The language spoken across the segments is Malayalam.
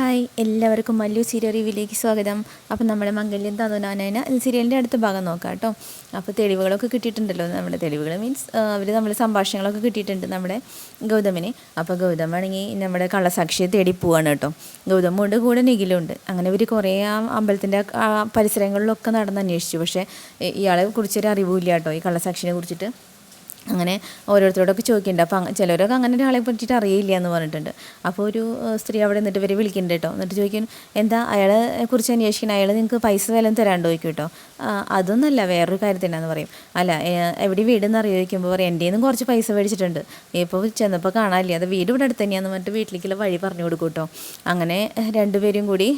ഹായ് എല്ലാവർക്കും മല്ലു സീരിയൽ റിവ്യൂലേക്ക് സ്വാഗതം. അപ്പോൾ നമ്മുടെ മംഗല്യം തന്നുനാനേന സീരിയലിന്റെ അടുത്ത ഭാഗം നോക്കാം കേട്ടോ. അപ്പോൾ തെളിവുകളൊക്കെ കിട്ടിയിട്ടുണ്ടല്ലോ നമ്മുടെ തെളിവുകൾ മീൻസ് അവർ നമ്മൾ സംഭാഷണങ്ങളൊക്കെ കിട്ടിയിട്ടുണ്ട് നമ്മുടെ ഗൗതമിന്. അപ്പോൾ ഗൗതം ആണെങ്കിൽ നമ്മുടെ കള്ളസാക്ഷിയെ തേടി പോവാണ് കേട്ടോ. ഗൗതമുണ്ട് കൂടെ നിഖിലുണ്ട്. അങ്ങനെ ഇവർ കുറേ ആ അമ്പലത്തിന്റെ പരിസരങ്ങളിലൊക്കെ നടന്ന് അന്വേഷിച്ചു. പക്ഷേ ഇയാളെ കുറിച്ചൊരു അറിവില്ല കേട്ടോ. ഈ കള്ളസാക്ഷിനെ കുറിച്ചിട്ട്. അങ്ങനെ ഓരോരുത്തരോടൊക്കെ ചോദിക്കുന്നുണ്ട് അപ്പോൾ ചിലരൊക്കെ അങ്ങനെ ഒരാളെ പറ്റിയിട്ട് അറിയില്ല എന്ന് പറഞ്ഞിട്ടുണ്ട്. അപ്പോൾ ഒരു സ്ത്രീ അവിടെ നിന്നിട്ട് ഇവരെ വിളിക്കുന്നുണ്ട് കേട്ടോ എന്നിട്ട് ചോദിക്കും എന്താ അയാളെ കുറിച്ച് അന്വേഷിക്കണം? അയാൾ നിങ്ങൾക്ക് പൈസ വേലം തരാണ്ട്? ചോദിക്കും കേട്ടോ "ആ, അതൊന്നല്ല വേറൊരു കാര്യത്തിനാന്ന് പറയും. അല്ല എവിടെ വീടെന്ന് അറിയിക്കുമ്പോൾ പറയും എന്റെ നിന്നും കുറച്ച് പൈസ മേടിച്ചിട്ടുണ്ട്. ഇപ്പോൾ ചെന്നപ്പോൾ കാണാനില്ല. അത് വീട് ഇവിടെ അടുത്ത് തന്നെയാന്ന് പറഞ്ഞിട്ട് വീട്ടിലേക്കുള്ള വഴി പറഞ്ഞു കൊടുക്കും കേട്ടോ അങ്ങനെ രണ്ടുപേരും കൂടി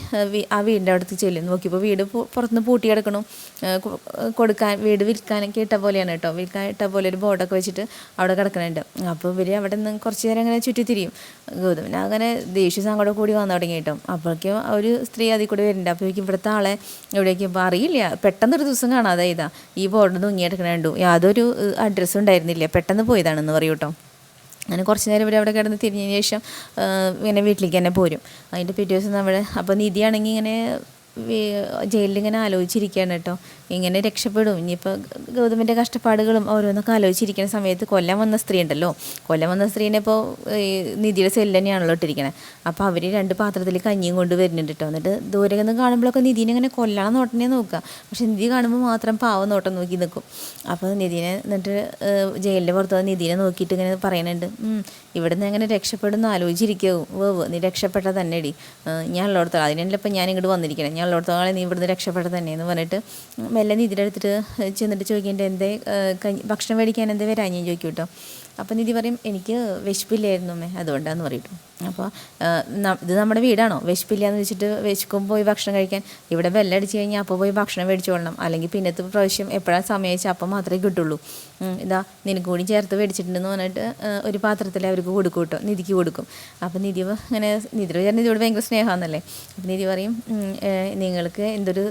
ആ വീടിന്റെ അടുത്ത് ചെല്ലും. നോക്കിയപ്പോൾ വീട് പുറത്തുനിന്ന് പൂട്ടി കിടക്കണം. കൊടുക്കാൻ വീട് വിൽക്കാനൊക്കെ ഇട്ട പോലെയാണ് കേട്ടോ വിൽക്കാൻ ഇട്ട പോലെ ഒരു ബോർഡൊക്കെ വെച്ചിട്ട് അവിടെ കിടക്കുന്നുണ്ട് അപ്പോൾ ഇവർ അവിടെ നിന്ന് കുറച്ച് നേരം അങ്ങനെ ചുറ്റിത്തിരിയും ഗൗതമിന് അങ്ങനെ ദേഷ്യ സങ്കടം കൂടി വന്നു തുടങ്ങി കേട്ടോ. അപ്പോഴേക്കും ഒരു സ്ത്രീ അതിൽ കൂടി വരുന്നുണ്ട്. അപ്പോഴേക്കും ഇവിടുത്തെ ആളെ എവിടേക്കും ഇപ്പോൾ അറിയില്ല. പെട്ടെന്നൊരു ദിവസം കാണാതെ ഇതാ. ഈ ബോർഡിൽ നിന്ന് ബോർഡ് കണ്ടു. യാതൊരു അഡ്രസ്സും ഉണ്ടായിരുന്നില്ല. പെട്ടെന്ന് പോയതാണെന്ന് പറയൂ കേട്ടോ. അങ്ങനെ കുറച്ച് നേരം ഇവർ അവിടെ കിടന്ന് തിരിഞ്ഞതിന് ശേഷം ഇങ്ങനെ വീട്ടിലേക്ക് തന്നെ പോരും. അതിന്റെ പിറ്റേ ദിവസം നമ്മുടെ അപ്പോൾ നിധിയാണെങ്കിൽ ഇങ്ങനെ ഇങ്ങനെ ആലോചിച്ചിരിക്കുകയാണ് കേട്ടോ. ഇങ്ങനെ രക്ഷപ്പെടും. ഇനിയിപ്പോൾ ഗൗതമിന്റെ കഷ്ടപ്പാടുകളും ഓരോന്നൊക്കെ ആലോചിച്ചിരിക്കുന്ന സമയത്ത് കൊല്ലം വന്ന സ്ത്രീ ഉണ്ടല്ലോ. കൊല്ലം വന്ന സ്ത്രീനെ ഇപ്പോൾ നിധിയുടെ സെല്ല് തന്നെയാണല്ലോ ഇട്ടിരിക്കണേ. അപ്പോൾ അവർ രണ്ട് പാത്രത്തിൽ കഞ്ഞിയും കൊണ്ട് വരുന്നുണ്ട് കേട്ടോ. എന്നിട്ട് ദൂരെ നിന്ന് കാണുമ്പോഴൊക്കെ നിധിനെ ഇങ്ങനെ കൊല്ലണം നോട്ടനെ നോക്കുക. പക്ഷെ നിധി കാണുമ്പോൾ മാത്രം പാവം നോട്ടം നോക്കി നിൽക്കും അപ്പോൾ നിധിനെ എന്നിട്ട് ജയിലിന്റെ പുറത്ത് വന്ന് നിധിനെ നോക്കിയിട്ട് ഇങ്ങനെ പറയുന്നുണ്ട് ഇവിടെ നിന്ന് എങ്ങനെ രക്ഷപ്പെടുന്നു ആലോചിച്ചിരിക്കാവും വേവ് നീ രക്ഷപ്പെട്ട തന്നെ ഡി ഞാൻ ഉള്ളിടത്തോളം അതിനല്ല ഇപ്പം ഞാൻ ഇങ്ങോട്ട് വന്നിരിക്കണം ഉള്ളിടത്തോളം നീ ഇവിടുന്ന് രക്ഷപ്പെടുക തന്നെ എന്ന് പറഞ്ഞിട്ട് മെല്ലെ നീതിരെടുത്തിട്ട് ചെന്നിട്ട് ചോദിക്കേണ്ട എന്തേ ഭക്ഷണം മേടിക്കാൻ എന്തേ വരാൻ ഞാൻ ചോദിക്കും കേട്ടോ. അപ്പോൾ നിധി പറയും എനിക്ക് വിശപ്പില്ലായിരുന്നു അമ്മേ അതുകൊണ്ടാന്ന് പറയിട്ടു അപ്പോൾ ഇത് നമ്മുടെ വീടാണോ? വിശപ്പില്ലാന്ന് വെച്ചിട്ട് വിശക്കും പോയി ഭക്ഷണം കഴിക്കാൻ. ഇവിടെ ബെല്ലടിച്ച് കഴിഞ്ഞാൽ അപ്പോൾ പോയി ഭക്ഷണം മേടിച്ചോളണം. അല്ലെങ്കിൽ പിന്നത്തെ പ്രാവശ്യം എപ്പോഴാണ് സമയം വെച്ചാൽ അപ്പം മാത്രമേ കിട്ടുള്ളൂ. ഇതാ നിനക്ക് കൂടി ചേർത്ത് മേടിച്ചിട്ടുണ്ടെന്ന് പറഞ്ഞിട്ട് ഒരു പാത്രത്തിൽ അവർക്ക് കൊടുക്കും കേട്ടോ നിധിക്ക് കൊടുക്കും. അപ്പോൾ നിധി അങ്ങനെ നിധി വിചാരം നിധിയോട് ഭയങ്കര സ്നേഹമാണെന്നല്ലേ അപ്പോൾ നിധി പറയും നിങ്ങൾക്ക് എന്തൊരു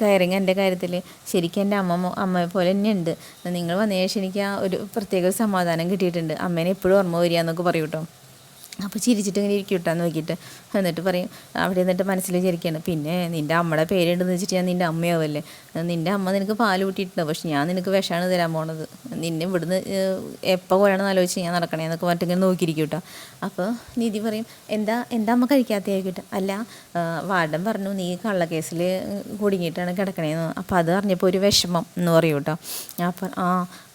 കയറിങ് എന്റെ കാര്യത്തിൽ ശരിക്കും എന്റെ അമ്മ അമ്മയെ പോലെ തന്നെ ഉണ്ട് നിങ്ങൾ വന്നതിന് ശേഷം എനിക്ക് ആ ഒരു പ്രത്യേക സമാധാനം കിട്ടിയിട്ടുണ്ട്. അമ്മേനെ എപ്പോഴും ഓർമ്മ വരിക എന്നൊക്കെ പറയൂട്ടോ അപ്പോൾ ചിരിച്ചിട്ട് ഇങ്ങനെ ഇരിക്കും കേട്ടോ നോക്കിയിട്ട്. എന്നിട്ട് പറയും അവിടെ നിന്നിട്ട് മനസ്സിൽ വിചാരിക്കുകയാണ് പിന്നെ നിന്റെ അമ്മയുടെ പേരുണ്ടെന്ന് വെച്ചിട്ട് ഞാൻ നിന്റെ അമ്മയാവല്ലേ? നിന്റെ അമ്മ നിനക്ക് പാൽ കൂട്ടിയിട്ടുണ്ട് പക്ഷെ ഞാൻ നിനക്ക് വിഷമാണ് തരാൻ പോണത്. നിന്നെ ഇവിടുന്ന് എപ്പോൾ പോയാണെന്ന് ആലോചിച്ച് ഞാൻ നടക്കണേ എന്നൊക്കെ പറഞ്ഞിട്ട് ഇങ്ങനെ നോക്കിയിരിക്കും കേട്ടോ അപ്പോൾ നിധി പറയും എന്താ എന്താ അമ്മ കഴിക്കാത്തയായിക്കോട്ടെ അല്ല വാർഡൻ പറഞ്ഞു നീ കള്ളക്കേസിൽ കുടുങ്ങിയിട്ടാണ് കിടക്കണേന്ന്. അപ്പോൾ അത് അറിഞ്ഞപ്പോൾ ഒരു വിഷമം എന്ന് പറയും കേട്ടോ അപ്പം ആ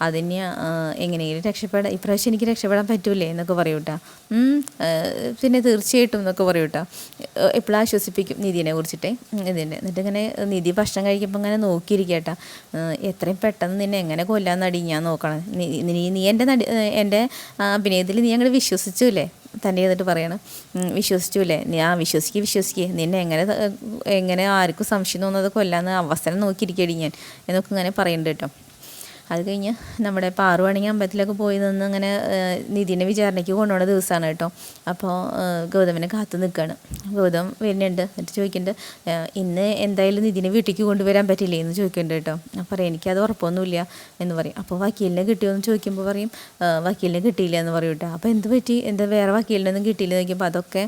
അതിന് എങ്ങനെയെങ്കിലും രക്ഷപ്പെടാൻ ഇപ്രാവശ്യം എനിക്ക് രക്ഷപ്പെടാൻ പറ്റൂലേ? എന്നൊക്കെ പറയും കേട്ടോ പിന്നെ തീർച്ചയായിട്ടും എന്നൊക്കെ പറയും കേട്ടോ. എപ്പോഴും ആശ്വസിപ്പിക്കും നിധിനെ കുറിച്ചിട്ടേ. ഇതിനെ എന്നിട്ട് ഇങ്ങനെ നിധി ഭക്ഷണം കഴിക്കുമ്പോൾ ഇങ്ങനെ നോക്കിയിരിക്കട്ട എത്രയും പെട്ടെന്ന് നിന്നെ എങ്ങനെ കൊല്ലാൻ നടി ഞാൻ നോക്കണം. നീ നീ എന്റെ നടി എന്റെ അഭിനയത്തിൽ നീ അങ്ങോട്ട് വിശ്വസിച്ചില്ലേ തന്നെ ചെയ്തിട്ട് പറയണം. വിശ്വസിച്ചില്ലേ നീ ആ വിശ്വസിക്കുക വിശ്വസിക്കുക നിന്നെ എങ്ങനെ എങ്ങനെ ആർക്കും സംശയം തോന്നുന്നത് കൊല്ലാന്ന് അവസരം നോക്കിയിരിക്കടി ഞാൻ. എന്നൊക്കെ ഇങ്ങനെ പറയുന്നുണ്ട് കേട്ടോ. അത് കഴിഞ്ഞ് നമ്മുടെ പാറുവാണെങ്കിൽ അമ്പലത്തിലൊക്കെ പോയി നിന്ന് അങ്ങനെ നിധിനെ വിചാരണയ്ക്ക് കൊണ്ടുപോകുന്ന ദിവസമാണ് കേട്ടോ. അപ്പോൾ ഗൗതമിനെ കാത്തു നിൽക്കുകയാണ് ഗൗതം വരുന്നുണ്ട്. എന്നിട്ട് ചോദിക്കുന്നുണ്ട് ഇന്ന് എന്തായാലും നിധിനെ വീട്ടിലേക്ക് കൊണ്ടുവരാൻ പറ്റില്ലേ എന്ന് ചോദിക്കുന്നുണ്ട് കേട്ടോ. ഞാൻ പറയും എനിക്കത് ഉറപ്പൊന്നുമില്ല എന്ന് പറയും. അപ്പോൾ വക്കീലിനെ കിട്ടിയോ എന്ന് ചോദിക്കുമ്പോൾ പറയും "ഏഹ്, വക്കീലിനെ കിട്ടിയില്ല എന്ന് പറയും കേട്ടോ. അപ്പോൾ എന്ത് പറ്റി? എന്താ വേറെ വക്കീലിനൊന്നും കിട്ടിയില്ല എന്ന് ചോദിക്കുമ്പോൾ അതൊക്കെ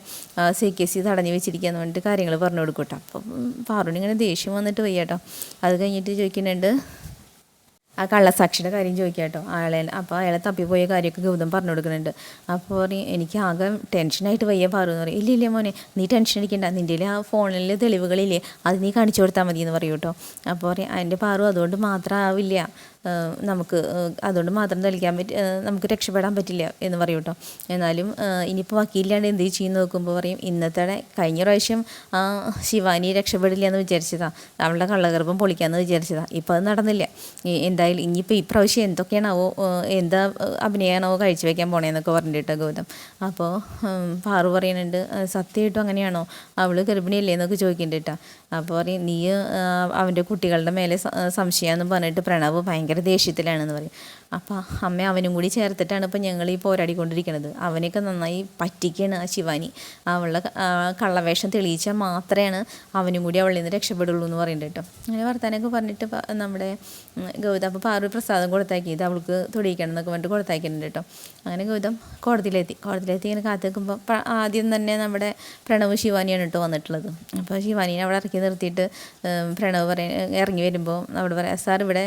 സി കെ സി തടഞ്ഞു വെച്ചിരിക്കുകയെന്ന് പറഞ്ഞിട്ട് കാര്യങ്ങൾ പറഞ്ഞു കൊടുക്കും കേട്ടോ. അപ്പം പാറുണിങ്ങനെ ദേഷ്യം വന്നിട്ട് വയ്യ കേട്ടോ. അത് കഴിഞ്ഞിട്ട് ചോദിക്കുന്നുണ്ട് ആ കള്ളസാക്ഷിയുടെ കാര്യം ചോദിക്കാം കേട്ടോ അപ്പോൾ അയാളെ തപ്പിപ്പോയ കാര്യമൊക്കെ ഗൗതം പറഞ്ഞു കൊടുക്കുന്നുണ്ട്. അപ്പോൾ പറയും എനിക്ക് ആകെ ടെൻഷനായിട്ട് വയ്യ പാറു പറയും. ഇല്ല ഇല്ല മോനെ നീ ടെൻഷൻ അടിക്കണ്ട. നിന്റെ ആ ഫോണിൽ തെളിവുകളില്ലേ? അത് നീ കാണിച്ചു കൊടുത്താൽ മതി എന്ന് പറയും അപ്പോൾ പറയും അതിന്റെ പാറു അതുകൊണ്ട് മാത്രമാവില്ല ഏഹ് നമുക്ക് അതുകൊണ്ട് മാത്രം തെളിക്കാൻ പറ്റി നമുക്ക് രക്ഷപ്പെടാൻ പറ്റില്ല എന്ന് പറയും കേട്ടോ എന്നാലും ഇനിയിപ്പോൾ വക്കീലില്ലാണ്ട് എന്ത് ചെയ്യും നോക്കുമ്പോൾ പറയും ഇന്നത്തെ കഴിഞ്ഞ പ്രാവശ്യം ശിവാനി രക്ഷപ്പെടില്ല എന്ന് വിചാരിച്ചതാ. അവളുടെ കള്ളഗർഭം പൊളിക്കാമെന്ന് വിചാരിച്ചതാ. ഇപ്പോൾ അത് നടന്നില്ല. എന്തായാലും ഇനിയിപ്പോൾ ഈ പ്രാവശ്യം എന്തൊക്കെയാണാവോ എന്താ അഭിനയമാണാവോ അഭിനയമാണോ കഴിച്ചു വെക്കാൻ പോണേന്നൊക്കെ പറഞ്ഞിട്ട് ഗൗതം. അപ്പോൾ പാറു പറയുന്നുണ്ട് "ഏഹ് സത്യമായിട്ടും അങ്ങനെയാണോ? അവൾ ഗർഭിണിയല്ലേ എന്നൊക്കെ ചോദിക്കുന്നുണ്ട് അപ്പോൾ പറയും നീ അവന്റെ കുട്ടികളുടെ മേലെ സംശയമെന്ന് പറഞ്ഞിട്ട് പ്രണവ് ഭയങ്കര ദേഷ്യത്തിലാണെന്ന് പറയും. അപ്പോൾ അമ്മ അവനും കൂടി ചേർത്തിട്ടാണ് ഇപ്പോൾ ഞങ്ങൾ ഈ പോരാടിക്കൊണ്ടിരിക്കുന്നത് അവനെയൊക്കെ നന്നായി പറ്റിക്കുകയാണ് ആ ശിവാനി. അവളുടെ കള്ളവേഷം തെളിയിച്ചാൽ മാത്രമാണ് അവനും കൂടി അവളിൽ നിന്ന് രക്ഷപ്പെടുള്ളൂ എന്ന് പറയുന്നുണ്ട് കേട്ടോ. അങ്ങനെ വർത്താനൊക്കെ പറഞ്ഞിട്ട് നമ്മുടെ ഗൗതം അപ്പോൾ പ്രസാദം കൊടുത്താക്കി ഇത് അവൾക്ക് തൊടിയിക്കണം എന്നൊക്കെ പറഞ്ഞിട്ട് കൊടുത്താക്കിയിട്ടുണ്ട് കേട്ടോ. അങ്ങനെ ഗൗതം കോടതിയിലെത്തി. കോടതിയിലെത്തി ഇങ്ങനെ കാത്തു നിൽക്കുമ്പോൾ ആദ്യം തന്നെ നമ്മുടെ പ്രണവ് ശിവാനിയാണ് കേട്ടോ വന്നിട്ടുള്ളത്. അപ്പോൾ ശിവാനിനെ അവിടെ ഇറക്കി നിർത്തിയിട്ട് പ്രണവ് പറയ ഇറങ്ങി വരുമ്പോൾ അവിടെ പറയാം സാർ ഇവിടെ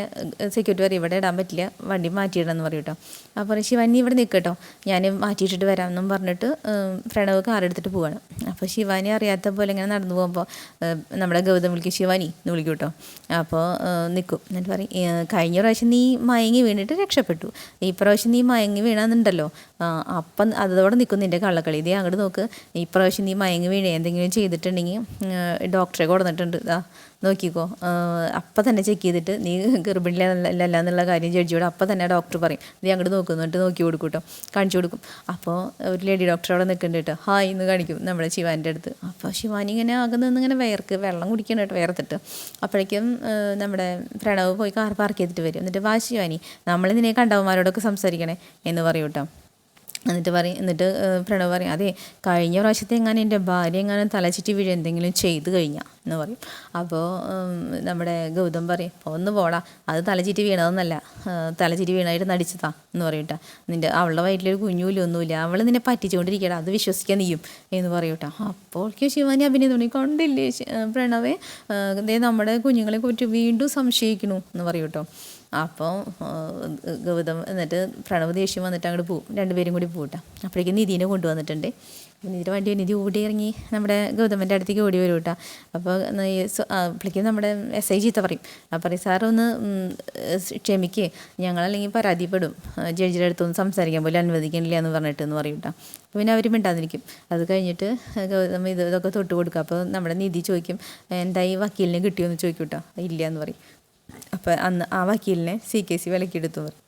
സെക്യൂരിറ്റി പറയും ഇവിടെ ഇടാൻ പറ്റില്ല വണ്ടി മാറ്റിയിടണം എന്ന് പറയും കേട്ടോ. അപ്പോൾ ശിവാനി ഇവിടെ നിൽക്കട്ടോ കേട്ടോ. ഞാൻ മാറ്റിയിട്ടിട്ട് വരാം എന്നും പറഞ്ഞിട്ട് പ്രണവ് കാർ എടുത്തിട്ട് പോവാണ്. അപ്പോൾ ശിവാനി അറിയാത്ത പോലെ ഇങ്ങനെ നടന്നു പോകുമ്പോൾ നമ്മുടെ ഗൗതം വിളിക്കും ശിവാനി എന്ന് വിളിക്കും കേട്ടോ. അപ്പോൾ നിൽക്കും എന്നിട്ട് പറയും "ഏ, കഴിഞ്ഞ പ്രാവശ്യം നീ മയങ്ങി വീണിട്ട് രക്ഷപ്പെട്ടു. ഈ പ്രാവശ്യം നീ മയങ്ങി വീണാന്നുണ്ടല്ലോ. അപ്പം അതോടെ നിൽക്കും നിന്റെ കള്ളക്കളി. ഇതേ അങ്ങോട്ട് നോക്ക്. ഈ പ്രാവശ്യം നീ മയങ്ങി വീണേ എന്തെങ്കിലും ചെയ്തിട്ടുണ്ടെങ്കിൽ ഡോക്ടറെ കൊടുത്തിട്ടുണ്ട് ഇതാ നോക്കിക്കോ. അപ്പം തന്നെ ചെക്ക് ചെയ്തിട്ട് നീ ഗർഭിണിയല്ല എന്നുള്ള കാര്യം ജഡ്ജിയോട് അപ്പം തന്നെ ഡോക്ടർ പറയും. നീ അങ്ങോട്ട് നോക്കുന്നുണ്ട് നോക്കി കൊടുക്കും കേട്ടോ കാണിച്ചു കൊടുക്കും. അപ്പോൾ ഒരു ലേഡി ഡോക്ടർ അവിടെ നിൽക്കുന്നുണ്ട് കേട്ടോ. ഹായ് എന്ന് കാണിക്കും നമ്മുടെ ശിവാന്റെ അടുത്ത്. അപ്പോൾ ശിവാനി ഇങ്ങനെ ആകെ ഇങ്ങനെ വയർക്ക് വെള്ളം കുടിക്കണം കേട്ടോ വേർത്തിട്ട് അപ്പോഴേക്കും നമ്മുടെ പ്രണവ് പോയി കാർ പാർക്ക് ചെയ്തിട്ട് വരും. എന്നിട്ട് വാ ശിവാനി നമ്മൾ നിന്നെ കണ്ടവന്മാരോടൊക്കെ സംസാരിക്കണേ എന്ന് പറയും കേട്ടോ. എന്നിട്ട് പറയും എന്നിട്ട് പ്രണവ് പറയും അതെ കഴിഞ്ഞ പ്രാവശ്യത്തെ എങ്ങനെ എന്റെ ഭാര്യ എങ്ങനെ തലച്ചിട്ട് വീഴ് എന്തെങ്കിലും ചെയ്തു കഴിഞ്ഞാൽ എന്ന് പറയും. അപ്പോൾ നമ്മുടെ ഗൗതം പറയും ഒന്ന് പോടാ. അത് തലച്ചിട്ട് വീണതെന്നല്ല. ഏഹ്, വീണായിട്ട് നടിച്ചതാ എന്ന് പറയട്ടെ നിന്റെ അവളുടെ വയറ്റിലൊരു കുഞ്ഞൂല ഒന്നുമില്ല. അവൾ നിന്നെ പറ്റിച്ചുകൊണ്ടിരിക്കടാ. അത് വിശ്വസിക്കാൻ നീയും എന്ന് പറയും അപ്പോൾ അപ്പോഴേക്കും ശിവാനി അഭിനയം തുടങ്ങി കണ്ടില്ലേ പ്രണവേ? ഇതേ നമ്മുടെ കുഞ്ഞുങ്ങളെ കുറിച്ച് വീണ്ടും സംശയിക്കണു എന്ന് പറയൂട്ടോ അപ്പോൾ ഗൗതം എന്നിട്ട് പ്രണവ് ദേഷ്യം വന്നിട്ട് അങ്ങോട്ട് പോവും. രണ്ടുപേരും കൂടി പോകട്ടെ അപ്പോഴേക്കും നിധീനെ കൊണ്ടുവന്നിട്ടുണ്ട്. നിധിയുടെ വണ്ടി നിധി ഓടി ഇറങ്ങി നമ്മുടെ ഗൗതമന്റെ അടുത്തേക്ക് ഓടി വരും കേട്ടോ. അപ്പോൾ പുള്ളിക്ക് നമ്മുടെ എസ് ഐ ചീത്ത പറയും. അപ്പോൾ പറയും സാറൊന്ന് ക്ഷമിക്കേ. ഞങ്ങളല്ലെങ്കിൽ പരാതിപ്പെടും. ജഡ്ജിയുടെ അടുത്തൊന്നും സംസാരിക്കാൻ പോലും അനുവദിക്കണില്ല എന്ന് പറഞ്ഞിട്ട് എന്ന് പറയും കേട്ടോ. പിന്നെ അവർ മിണ്ടാതിരിക്കും. അത് കഴിഞ്ഞിട്ട് ഗൗതമ ഇത് ഇതൊക്കെ തൊട്ട് കൊടുക്കുക അപ്പോൾ നമ്മുടെ നിധി ചോദിക്കും എന്തായി വക്കീലിനെ കിട്ടിയോ എന്ന് ചോദിക്കും കേട്ടോ. ഇല്ല എന്ന് പറയും. അപ്പോൾ അന്ന് ആ വക്കീലിനെ സി കെ സി വിലക്കിയെടുത്തു പറയും.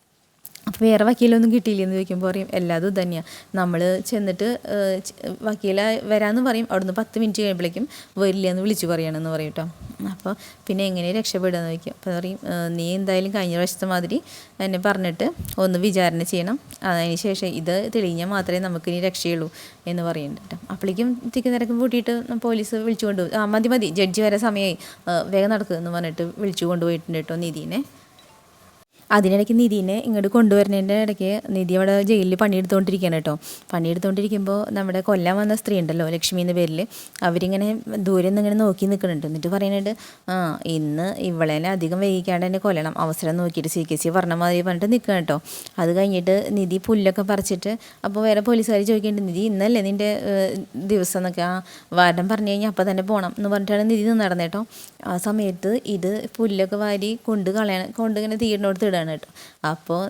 അപ്പോൾ വേറെ വക്കീലൊന്നും കിട്ടിയില്ലെന്ന് ചോദിക്കുമ്പോൾ പറയും എല്ലാതും തന്നെയാണ് നമ്മൾ ചെന്നിട്ട് വക്കീല വരാമെന്ന് പറയും. അവിടുന്ന് പത്ത് മിനിറ്റ് കഴിയുമ്പോഴേക്കും വരില്ല എന്ന് വിളിച്ചു പറയണമെന്ന് പറയും കേട്ടോ അപ്പോൾ പിന്നെ എങ്ങനെ രക്ഷപ്പെടുകയെന്ന് ചോദിക്കും. അപ്പോൾ പറയും നീ എന്തായാലും കഴിഞ്ഞ പ്രാവശ്യത്തെ മാതിരി എന്നെ പറഞ്ഞിട്ട് ഒന്ന് വിചാരണ ചെയ്യണം. അതിന് ശേഷം ഇത് തെളിഞ്ഞാൽ മാത്രമേ നമുക്ക് ഇനി രക്ഷയുള്ളൂ എന്ന് പറയുന്നുണ്ട് കേട്ടോ അപ്പോഴേക്കും തിക്ക് നിരക്ക് കൂട്ടിയിട്ട് പോലീസ് വിളിച്ചു കൊണ്ടുപോകും ആ മതി മതി. ജഡ്ജി വരെ സമയമായി വേഗം നടക്കുക എന്ന് പറഞ്ഞിട്ട് വിളിച്ചു കൊണ്ടുപോയിട്ടുണ്ട് കേട്ടോ നിധീനെ അതിനിടയ്ക്ക് നിധീനെ ഇങ്ങോട്ട് കൊണ്ടുവരുന്നതിന്റെ ഇടയ്ക്ക് നിധി അവിടെ ജയിലിൽ പണിയെടുത്തുകൊണ്ടിരിക്കുകയാണ് കേട്ടോ. പണിയെടുത്തുകൊണ്ടിരിക്കുമ്പോൾ നമ്മുടെ കൊല്ലാൻ വന്ന സ്ത്രീ ഉണ്ടല്ലോ ലക്ഷ്മി എന്ന പേരിൽ അവരിങ്ങനെ ദൂരെ നിന്ന് ഇങ്ങനെ നോക്കി നിൽക്കുന്നുണ്ട്. എന്നിട്ട് പറയുന്നുണ്ട് ആ ഇന്ന് ഇവളേനെ അധികം വൈകിക്കാണ്ട് തന്നെ കൊല്ലണം. അവസരം നോക്കിയിട്ട് സി കെ സി പറഞ്ഞ മാതിരി പറഞ്ഞിട്ട് നിൽക്കണം കേട്ടോ. അത് കഴിഞ്ഞിട്ട് നിധി പുല്ലൊക്കെ പറിച്ചിട്ട് അപ്പോൾ വേറെ പോലീസുകാർ ചോദിക്കുന്നുണ്ട് നിധി ഇന്നല്ലേ നിന്റെ ദിവസം എന്നൊക്കെ ആ വാർഡൻ പറഞ്ഞു കഴിഞ്ഞാൽ അപ്പോൾ തന്നെ പോകണം എന്ന് പറഞ്ഞിട്ടാണ് നിധി നടന്നേട്ടോ ആ സമയത്ത് ഇത് പുല്ലൊക്കെ വാരി കൊണ്ട് കളയണം കൊണ്ട് ഇങ്ങനെ തീരിനോട് ഇടാണ് കേട്ടോ. അപ്പോൾ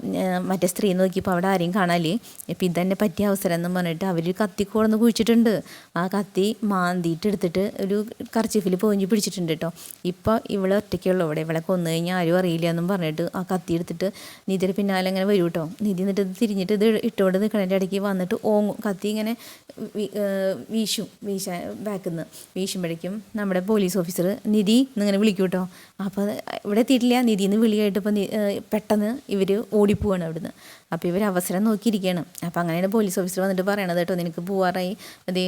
മറ്റേ സ്ത്രീ നോക്കിയപ്പോൾ അവിടെ ആരെയും കാണാല്ലേ? ഇപ്പം ഇതന്നെ പറ്റിയ അവസരം എന്ന് പറഞ്ഞിട്ട് അവർ കത്തിക്കോടന്ന് കുഴിച്ചിട്ടുണ്ട്. ആ കത്തി മാന്തിയിട്ട് എടുത്തിട്ട് ഒരു കർച്ചീഫിൽ പോയിഞ്ച് പിടിച്ചിട്ടുണ്ട് കേട്ടോ. ഇപ്പോൾ ഇവളെ ഒറ്റയ്ക്കുള്ളൂ ഇവിടെ ഇവളെ കൊന്നു കഴിഞ്ഞാൽ ആരും അറിയില്ല എന്നും പറഞ്ഞിട്ട് ആ കത്തി എടുത്തിട്ട് നിധിയുടെ പിന്നാലെ അങ്ങനെ വരും കേട്ടോ. നിധി എന്നിട്ട് തിരിഞ്ഞിട്ട് ഇത് ഇട്ടുകൊണ്ട് നിൽക്കണതിന്റെ ഇടയ്ക്ക് വന്നിട്ട് ഓങ്ങും. കത്തി ഇങ്ങനെ വീശും. വീശാൻ ബാക്കിൽ നിന്ന് വീശുമ്പോഴേക്കും നമ്മുടെ പോലീസ് ഓഫീസർ നിധി എന്നിങ്ങനെ വിളിക്കും കേട്ടോ. അപ്പോൾ ഇവിടെ എത്തിയിട്ടില്ല. നിധിന്ന് വിളി വിളിയായിട്ട് ഏഹ് പെട്ടെന്ന് ഇവർ ഓടിപ്പോവാണ് അവിടുന്ന്. അപ്പോൾ ഇവർ അവസരം നോക്കിയിരിക്കുകയാണ് അപ്പോൾ അങ്ങനെയാണ് പോലീസ് ഓഫീസർ വന്നിട്ട് പറയണത് കേട്ടോ നിനക്ക് പോവാറായി അത്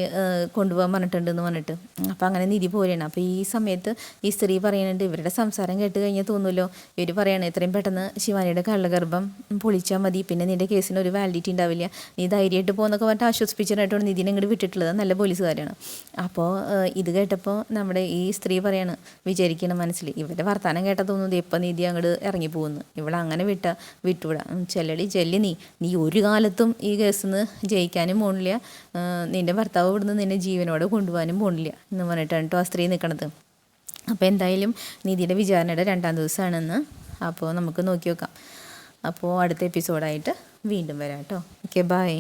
കൊണ്ടുപോകാൻ പറഞ്ഞിട്ടുണ്ടെന്ന് പറഞ്ഞിട്ട്. അപ്പോൾ അങ്ങനെ നിധി പോലെയാണ്. അപ്പോൾ ഈ സമയത്ത് ഈ സ്ത്രീ പറയുന്നുണ്ട് ഇവരുടെ സംസാരം കേട്ട് കഴിഞ്ഞാൽ തോന്നുമല്ലോ ഇവർ പറയാണ് എത്രയും പെട്ടെന്ന് ശിവാനിയുടെ കള്ളഗർഭം പൊളിച്ചാൽ മതി. പിന്നെ നിന്റെ കേസിന് ഒരു വാലിഡിറ്റി ഉണ്ടാവില്ല. നീ ധൈര്യമായിട്ട് പോകുന്നൊക്കെ പറഞ്ഞിട്ട് ആശ്വസിപ്പിച്ചിട്ടാണ് നിധിനെ ഇങ്ങോട്ട് വിട്ടിട്ടുള്ളത്. നല്ല പോലീസുകാരാണ്. അപ്പോൾ ഇത് കേട്ടപ്പോൾ നമ്മുടെ ഈ സ്ത്രീ പറയാണ് വിചാരിക്കണം മനസ്സിൽ ഇവരുടെ വർത്തമാനം കേട്ടാൽ തോന്നുന്നത് ഇപ്പം നീതി അങ്ങോട്ട് ഇറങ്ങി പോകുന്നു അങ്ങനെ വിട്ട വിട്ടുവിടാം. ചെല്ലടി ചെല്ലി നീ. നീ ഒരു കാലത്തും ഈ കേസിൽ നിന്ന് ജയിക്കാനും പോണില്ല. നിന്റെ ഭർത്താവ് ഇവിടുന്ന് നിന്നെ ജീവനോടെ കൊണ്ടുപോകാനും പോണില്ല എന്ന് പറഞ്ഞിട്ടാണ് കേട്ടോ ആ സ്ത്രീ നിൽക്കണത് അപ്പോൾ എന്തായാലും നിധിയുടെ വിചാരണയുടെ രണ്ടാം ദിവസമാണെന്ന് അപ്പോൾ നമുക്ക് നോക്കി നോക്കാം അപ്പോൾ അടുത്ത എപ്പിസോഡായിട്ട് വീണ്ടും വരാം കേട്ടോ ഓക്കെ ബൈ